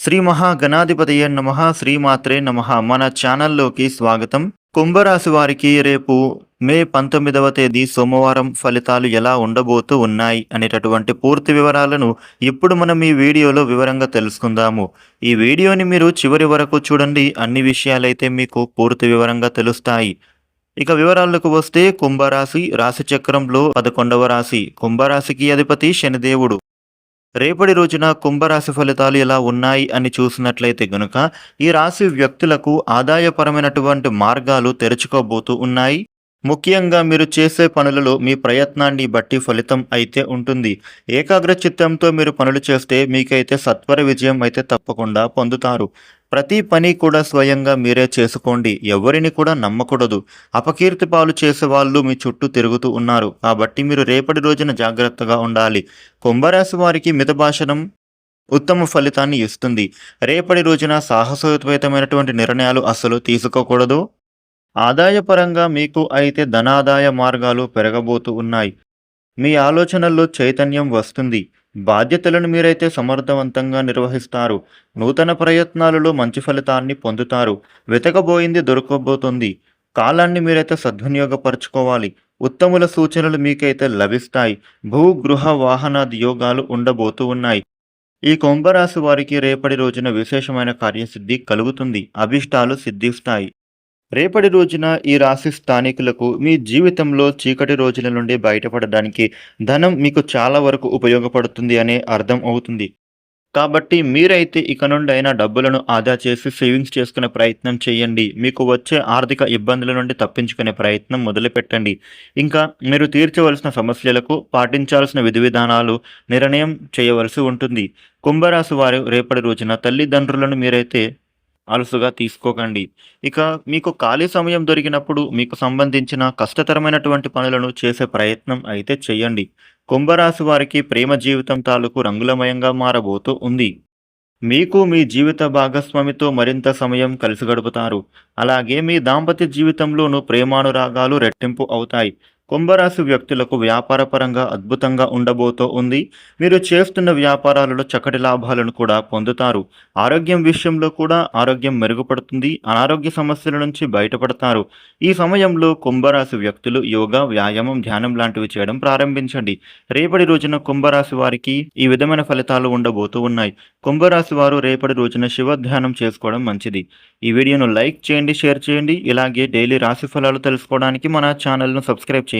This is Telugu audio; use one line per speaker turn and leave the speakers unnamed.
శ్రీ మహాగణాధిపతయ నమ శ్రీమాత్రే నమ. మన ఛానల్లోకి స్వాగతం. కుంభరాశి వారికి రేపు మే పంతొమ్మిదవ తేదీ సోమవారం ఫలితాలు ఎలా ఉండబోతూ ఉన్నాయి అనేటటువంటి పూర్తి వివరాలను ఇప్పుడు మనం ఈ వీడియోలో వివరంగా తెలుసుకుందాము. ఈ వీడియోని మీరు చివరి వరకు చూడండి అన్ని విషయాలైతే మీకు పూర్తి వివరంగా తెలుస్తాయి. ఇక వివరాలకు వస్తే కుంభరాశి రాశి చక్రంలో పదకొండవ రాశి. కుంభరాశికి అధిపతి శనిదేవుడు. రేపటి రోజున కుంభరాశి ఫలితాలు ఎలా ఉన్నాయి అని చూసినట్లయితే గనుక ఈ రాశి వ్యక్తులకు ఆదాయపరమైనటువంటి మార్గాలు తెరుచుకోబోతూ ఉన్నాయి. ముఖ్యంగా మీరు చేసే పనులలో మీ ప్రయత్నాన్ని బట్టి ఫలితం అయితే ఉంటుంది. ఏకాగ్ర చిత్తంతో మీరు పనులు చేస్తే మీకైతే సత్వర విజయం అయితే తప్పకుండా పొందుతారు. ప్రతి పని కూడా స్వయంగా మీరే చేసుకోండి. ఎవరిని కూడా నమ్మకూడదు. అపకీర్తి పాలు చేసే వాళ్ళు మీ చుట్టూ తిరుగుతూ ఉన్నారు. కాబట్టి మీరు రేపటి రోజున జాగ్రత్తగా ఉండాలి. కుంభరాశి వారికి మితభాషణం ఉత్తమ ఫలితాన్ని ఇస్తుంది. రేపటి రోజున సాహసోపేతమైనటువంటి నిర్ణయాలు అస్సలు తీసుకోకూడదు. ఆదాయపరంగా మీకు అయితే ధనాదాయ మార్గాలు పెరగబోతూ ఉన్నాయి. మీ ఆలోచనల్లో చైతన్యం వస్తుంది. బాధ్యతలను మీరైతే సమర్థవంతంగా నిర్వహిస్తారు. నూతన ప్రయత్నాలలో మంచి ఫలితాన్ని పొందుతారు. వెతకబోయింది దొరకబోతుంది. కాలాన్ని మీరైతే సద్వినియోగపరచుకోవాలి. ఉత్తముల సూచనలు మీకైతే లభిస్తాయి. భూ గృహ వాహనాది యోగాలు ఉండబోతూ ఉన్నాయి. ఈ కుంభరాశి వారికి రేపటి రోజున విశేషమైన కార్యసిద్ధి కలుగుతుంది. అభిష్టాలు సిద్ధిస్తాయి. రేపటి రోజున ఈ రాశి స్థానికులకు మీ జీవితంలో చీకటి రోజుల నుండి బయటపడడానికి ధనం మీకు చాలా వరకు ఉపయోగపడుతుంది అనే అర్థం అవుతుంది. కాబట్టి మీరైతే ఇక నుండి అయినా డబ్బులను ఆదా చేసి సేవింగ్స్ చేసుకునే ప్రయత్నం చేయండి. మీకు వచ్చే ఆర్థిక ఇబ్బందుల నుండి తప్పించుకునే ప్రయత్నం మొదలుపెట్టండి. ఇంకా మీరు తీర్చవలసిన సమస్యలకు పాటించాల్సిన విధి విధానాలు నిర్ణయం చేయవలసి ఉంటుంది. కుంభరాశి వారు రేపటి రోజున తల్లిదండ్రులను మీరైతే అలసుగా తీసుకోకండి. ఇక మీకు ఖాళీ సమయం దొరికినప్పుడు మీకు సంబంధించిన కష్టతరమైనటువంటి పనులను చేసే ప్రయత్నం అయితే చేయండి. కుంభరాశి వారికి ప్రేమ జీవితం తాలూకు రంగులమయంగా మారబోతూ ఉంది. మీకు మీ జీవిత భాగస్వామితో మరింత సమయం కలిసి గడుపుతారు. అలాగే మీ దాంపత్య జీవితంలోనూ ప్రేమానురాగాలు రెట్టింపు అవుతాయి. కుంభరాశి వ్యక్తులకు వ్యాపారపరంగా అద్భుతంగా ఉండబోతూ ఉంది. మీరు చేస్తున్న వ్యాపారాలలో చక్కటి లాభాలను కూడా పొందుతారు. ఆరోగ్యం విషయంలో కూడా ఆరోగ్యం మెరుగుపడుతుంది. అనారోగ్య సమస్యల నుంచి బయటపడతారు. ఈ సమయంలో కుంభరాశి వ్యక్తులు యోగా వ్యాయామం ధ్యానం లాంటివి చేయడం ప్రారంభించండి. రేపటి రోజున కుంభరాశి వారికి ఈ విధమైన ఫలితాలు ఉండబోతూ ఉన్నాయి. కుంభరాశి వారు రేపటి రోజున శివ ధ్యానం చేసుకోవడం మంచిది. ఈ వీడియోను లైక్ చేయండి షేర్ చేయండి. ఇలాగే డైలీ రాశి ఫలాలు తెలుసుకోవడానికి మన ఛానల్ను సబ్స్క్రైబ్ చేయండి.